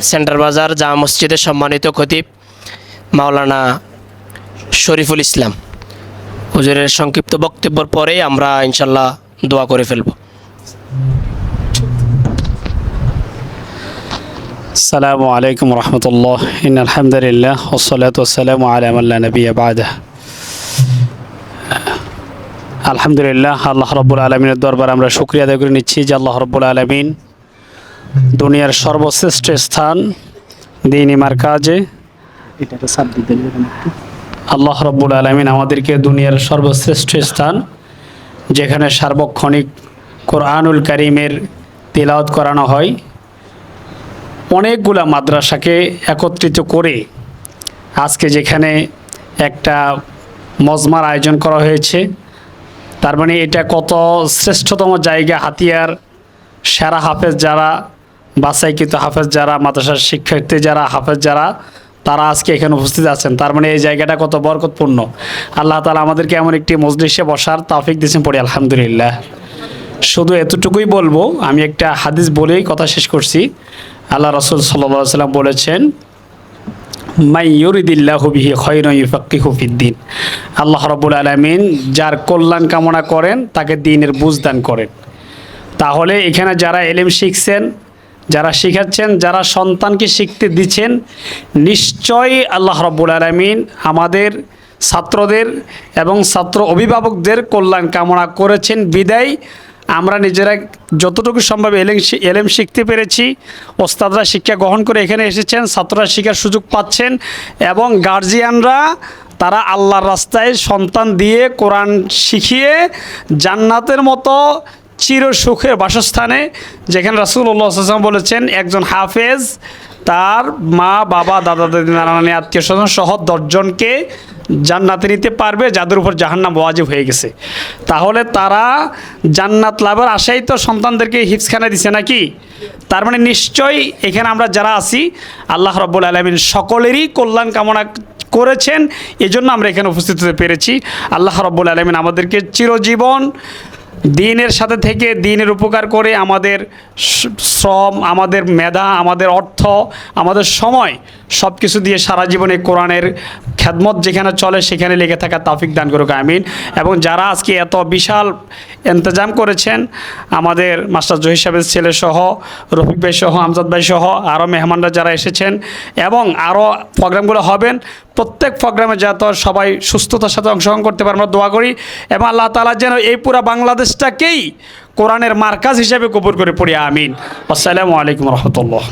Centre বাজার জামা মসজিদের সম্মানিত খতিব মাওলানা শরীফুল ইসলাম। হুজুরের সংক্ষিপ্ত বক্তব্যর পরে আমরা ইনশাল্লাহ দোয়া করে ফেলব। সালামু আলাইকুম রহমতুল্লাহ। ইন আলহামদুলিল্লাহ ওসলাত ওসালাম আলামাল্লা নবী আবাদ আলহামদুলিল্লাহ, আল্লাহ রব্বুল আলমিনের দরবার আমরা শুক্রিয়া আদায় করে নিচ্ছি যে আল্লাহ রব্বুল আলমিন দুনিয়ার সর্বশ্রেষ্ঠ স্থান দিন ইমার কাজে। আল্লাহ রব্বুল আলমিন আমাদেরকে দুনিয়ার সর্বশ্রেষ্ঠ স্থান যেখানে সার্বক্ষণিক কোরআনুল করিমের তিলাওয়াত করানো হয় অনেকগুলা মাদ্রাসাকে একত্রিত করে আজকে যেখানে একটা মজমার আয়োজন করা হয়েছে তার মানে এটা কত শ্রেষ্ঠতম জায়গা হাতিয়ার সেরা হাফেজ যারা বাসাইকৃত হাফেজ যারা, মাদ্রাসার শিক্ষার্থী যারা, হাফেজ যারা, তারা আজকে এখানে উপস্থিত আছেন। তার মানে এই জায়গাটা কত বরকতপূর্ণ। আল্লাহ তালা আমাদেরকে এমন একটি মজলিসে বসার তাফিক দিয়েছেন পড়ি, আলহামদুলিল্লাহ। শুধু এতটুকুই বলব, আমি একটা হাদিস বলেই কথা শেষ করছি। আল্লাহ রসুল সাল্লা সাল্লাম বলেছেন মাই ইউরিদিল্লাহ বিহি খৈর ইউফাক্কিহু ফিদ্দিন আল্লাহ রবুল আলমিন যার কল্যাণ কামনা করেন, তাকে দিনের বুঝ দান করেন। তাহলে এখানে যারা এলেম শিখছেন যারা শিখাচ্ছেন, যারা সন্তানকে শিখতে দিচ্ছেন, নিশ্চয়ই আল্লাহ রব্বুল আলমিন আমাদের ছাত্রদের এবং ছাত্র অভিভাবকদের কল্যাণ কামনা করেছেন। বিদায়, আমরা নিজেরা যতটুকু সম্ভব এলেম এলেম শিখতে পেরেছি। ওস্তাদরা শিক্ষা গ্রহণ করে এখানে এসেছেন, ছাত্ররা শিক্ষার সুযোগ পাচ্ছেন এবং গার্জিয়ানরা তারা আল্লাহর রাস্তায় সন্তান দিয়ে কোরআন শিখিয়ে জান্নাতের মতো চির সুখের বাসস্থানে, যেখানে রাসুল্লাহ আসলাম বলেছেন, একজন হাফেজ তার মা, বাবা দাদা দাদি নানা নানি আত্মীয় স্বজন সহ দশজনকে জান্নাতে নিতে পারবে, যাদের উপর জাহান্নাম ওয়াজিব হয়ে গেছে। তাহলে তারা জান্নাত লাভের আশাই তো সন্তানদেরকে হিফসখানা দিছে নাকি? তার মানে নিশ্চয়ই এখানে আমরা যারা আছি, আল্লাহ রব্বুল আলমিন সকলেরই কল্যাণ কামনা করেছেন, এজন্য আমরা এখানে উপস্থিত হতে পেরেছি। আল্লাহ রব্বুল আলমিন আমাদেরকে চিরজীবন দিনের সাথে থেকে দিনের উপকার করে আমাদের শ্রম, আমাদের মেধা, আমাদের অর্থ, আমাদের সময় সব কিছু দিয়ে সারা জীবনে কোরআনের খ্যাদমত যেখানে চলে সেখানে লেগে থাকা তাফিক দান করুক, আমিন। এবং যারা আজকে এত বিশাল ইন্তজাম করেছেন আমাদের মাস্টার জহির সাহেবের ছেলে সহ, রফিক ভাই সহ, আমজাদ ভাই সহ আরও মেহমানরা যারা এসেছেন এবং আরও প্রোগ্রামগুলো হবেন। প্রত্যেক প্রোগ্রামে যাতে সবাই সুস্থতার সাথে অংশগ্রহণ করতে পারে, আমরা দোয়া করি। এবং আল্লাহ তালা যেন এই পুরা বাংলাদেশটাকেই কোরআনের মার্কাজ হিসাবে কবুর করে পড়ি, আমিন। আসসালামু আলাইকুম রহমতুল্লাহ।